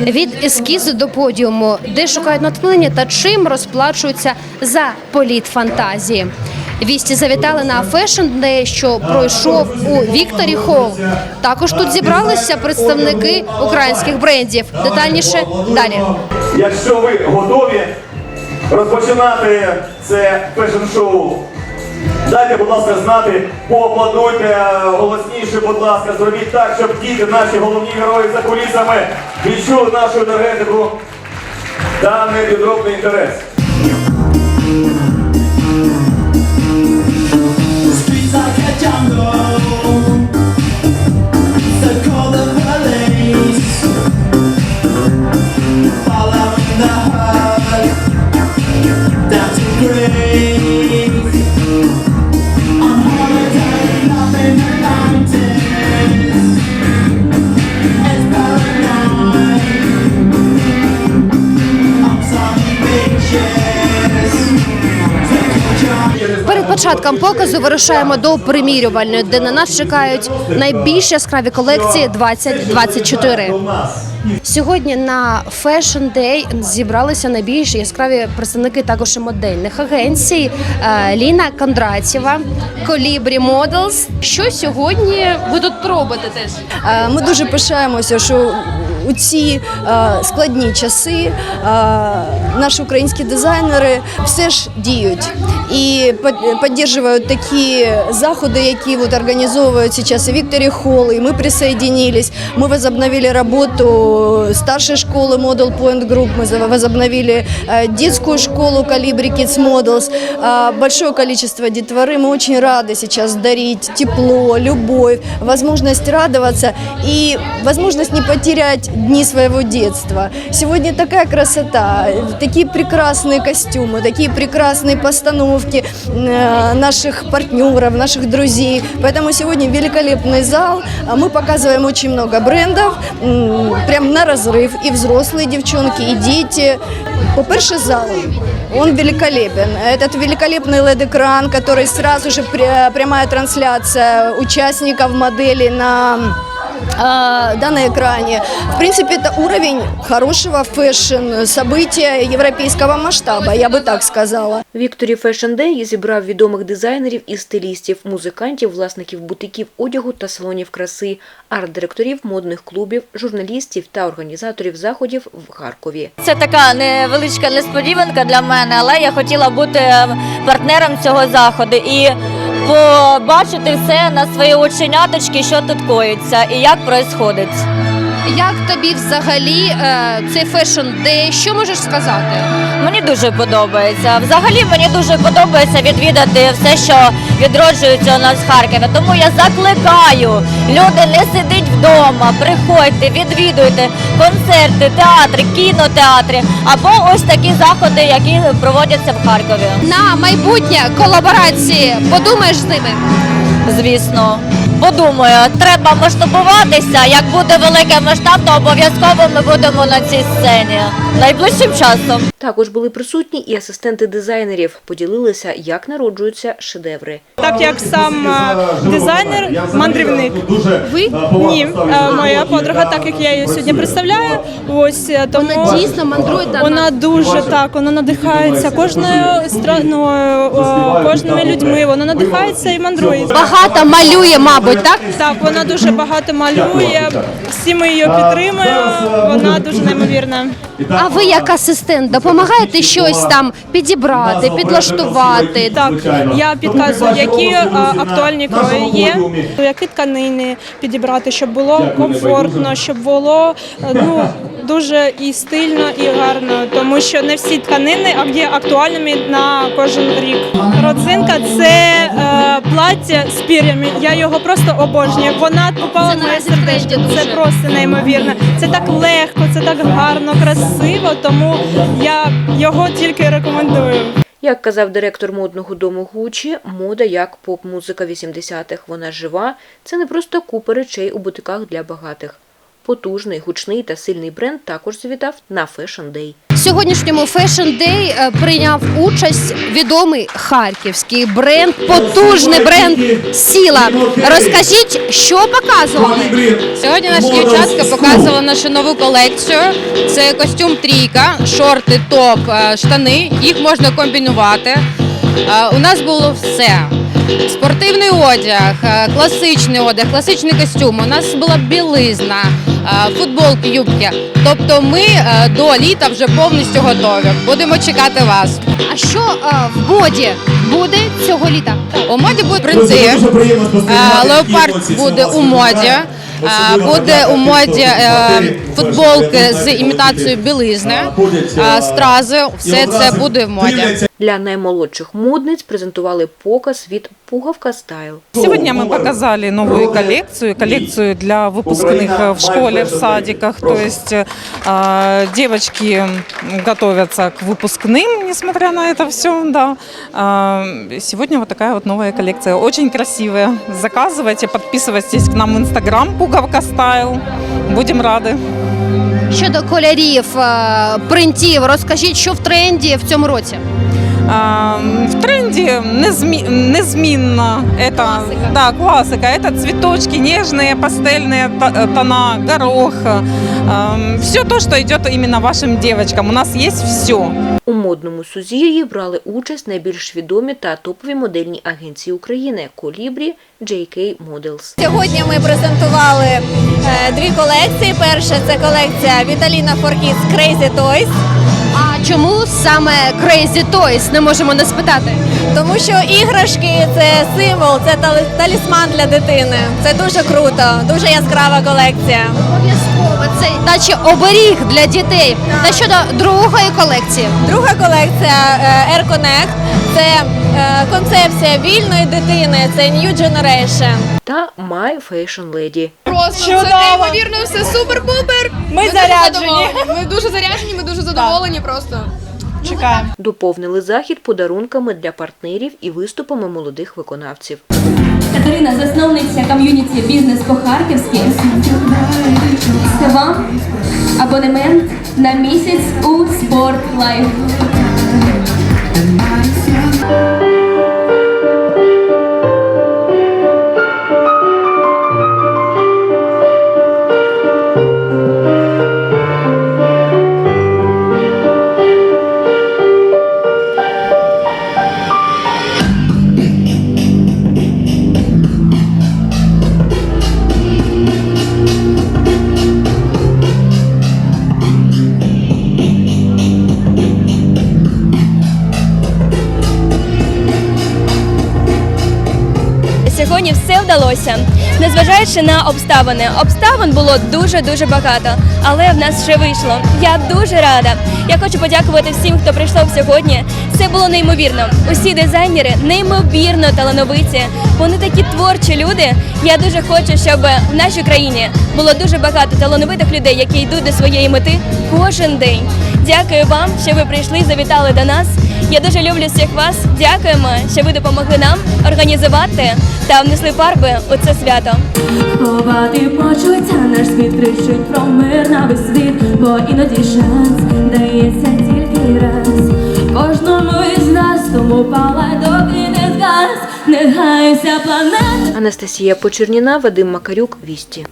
Від ескізу до подіуму, де шукають натхнення та чим розплачуються за політ фантазії. Вісті завітали на фешн Day, що пройшов у Вікторі Холл. Також тут зібралися представники українських брендів. Детальніше далі. Якщо ви готові розпочинати це фешн-шоу, дайте, будь ласка, знати, поаплодуйте голосніше, будь ласка, зробіть так, щоб діти, наші головні герої за кулісами, відчули нашу енергетику. Та непідробний інтерес. Call the the початком показу вирушаємо до примірювальної, де на нас чекають найбільш яскраві колекції 2024. Сьогодні на Fashion Day зібралися найбільш яскраві представники також і модельних агенцій. Е, Ліна Кондратєва, Colibri Models. Що сьогодні ви тут робите теж? Е, Ми дуже пишаємося, що у ці е, складні часи наші українські дизайнери все ж діють і підтримують такі заходи, які вот організовують зараз і Вікторі Холл, і ми присоединились. Мы возобновили работу старшей школы Model Point Group, мы за- возобновили э, детскую школу Colibri Kids Models. А, Большое количество детворы. Мы очень рады сейчас дарить тепло, любовь, возможность радоваться и возможность не потерять дни своего детства. Сегодня такая красота, такие прекрасные костюмы, такие прекрасные постановки э, наших партнеров, наших друзей. Поэтому сегодня великолепный зал. А Мы показываем очень много брендов, м, прям на разрыв. И взрослые девчонки, и дети. По-перше, зал. Он великолепен. Этот великолепный LED-экран, который сразу же пря- прямая трансляция участников модели на а, да, на экране. В принципе, это уровень хорошего фэшн-события европейского масштаба, я бы так сказала. Вікторі Фешн Дей зібрав відомих дизайнерів і стилістів, музикантів, власників бутиків одягу та салонів краси, арт-директорів модних клубів, журналістів та організаторів заходів в Харкові. Це така невеличка несподіванка для мене, але я хотіла бути ем, партнером цього заходу і побачити все на свої оченяточки, що тут коїться і як відбувається. Як тобі взагалі е, цей Fashion Day? Що можеш сказати? Мені дуже подобається. Взагалі мені дуже подобається відвідати все, що відроджується у нас в Харкові. Тому я закликаю люди, не сидіть вдома, приходьте, відвідуйте концерти, театри, кінотеатри або ось такі заходи, які проводяться в Харкові. На майбутнє колаборації подумаєш з ними? Звісно. Подумаю, треба масштабуватися. Як буде великий масштаб, то обов'язково ми будемо на цій сцені найближчим часом. Також були присутні і асистенти дизайнерів, поділилися, як народжуються шедеври. Так як сам е, дизайнер, мандрівник. Ви? Ні, е, моя подруга, так як я її сьогодні представляю, ось е, тому Вона дійсно мандрує вона дуже так, вона надихається кожною страною, кожними людьми. Вона надихається і мандрує. багато малює, мабуть, так? Так, вона дуже багато малює. Всі ми її підтримуємо. Вона дуже неймовірна. А ви як асистент допомагаєте щось там підібрати, підлаштувати? Так, я підказую, які актуальні крої є, які тканини підібрати, щоб було комфортно, щоб було е, ну дуже і стильно, і гарно, тому що не всі тканини а є актуальними на кожен рік. Родзинка це плаття з пір'ями. Я його просто обожнюю. Вона попала в моє сердечко. Це просто неймовірно. Це так легко, це так гарно, красиво. Тому я його тільки рекомендую. Як казав директор модного дому Гучі, мода як поп-музика 80-х. Вона жива. Це не просто купа речей у бутиках для багатих. Потужний, гучний та сильний бренд також завітав на Fashion Day. Сьогоднішньому е, прийняв участь відомий харківський бренд, потужний бренд Сіла. Розкажіть, що показували? Сьогодні наші дівчатка показували нашу нову колекцію. Це костюм трійка, шорти, топ, е, штани. Їх можна комбінувати. Е, У нас було все. Спортивний одяг, е, класичний одяг, класичний костюм. У нас була білизна, футболки, юбки. Тобто ми е, до літа вже повністю готові. Будемо чекати вас. А що е, в моді буде цього літа? У моді буде Е. Леопард буде у моді. Е, Буде у моді е, футболки перший з епізод, імітацією знаєте, білизни, а, ходять, е, а, стрази. і Все це одразу буде в моді. дивляться Для наймолодших модниць презентували показ від Пугавка Стайл. Сегодня мы показали новую коллекцию, коллекцию для выпускных э, в школе, в садиках. То есть э, девочки м, готовятся к выпускным, несмотря на это все. Да. Э, Сегодня вот такая вот новая коллекция. Очень красивая. Заказывайте, подписывайтесь к нам в Инстаграм Пуговка Стайл. Будем рады. Щодо кольорів, е, принтів, розкажіть, що в тренді в цьому році? А, В тренде незми- незмінно это да классика. Это цветочки нежные, пастельные то- э, тона, горох. Все то, что идет именно вашим девочкам. У нас есть все. У модному сузір'ї брали участь найбільш відомі та топові модельні агенції України Колібрі, JK Models. Сьогодні ми презентували е, дві колекції. Перша це колекція Віталіна Форкіс Crazy Toys. Чому саме Crazy Toys? Не можемо не спитати. Тому що іграшки це символ, це талісман для дитини. Це дуже круто, дуже яскрава колекція. Обов'язково це наче оберіг для дітей. Та щодо другої колекції. Друга колекція е, Air Connect – це концепція вільної дитини, це New Generation. та My Fashion Lady. Просто це неймовірно, все супер-пупер. Ми, дуже задоволені. Ми дуже заряджені, ми дуже задоволені просто. Чекаем. Доповнили захід подарунками для партнерів і виступами молодих виконавців. Катерина, засновниця ком'юніті бізнес по-харківськи. Це вам абонемент на місяць у Спорт Лайф. Сьогодні все вдалося, незважаючи на обставини. Обставин було дуже дуже багато, але в нас ще вийшло. Я дуже рада. Я хочу подякувати всім, хто прийшов сьогодні. Це було неймовірно. Усі дизайнери неймовірно талановиті. Вони такі творчі люди. Я дуже хочу, щоб в нашій країні було дуже багато талановитих людей, які йдуть до своєї мети кожен день. Дякую вам, що ви прийшли, завітали до нас. Я дуже люблю всіх вас. Дякуємо, що ви допомогли нам організувати та внесли фарби у це свято. Ховати почуття наш світ кричить про мир на весь світ, бо іноді шанс дається тільки раз. Кожному із нас тому палай доки не згас, не гайся планета. Анастасія Почерніна, Вадим Макарюк, Вісті.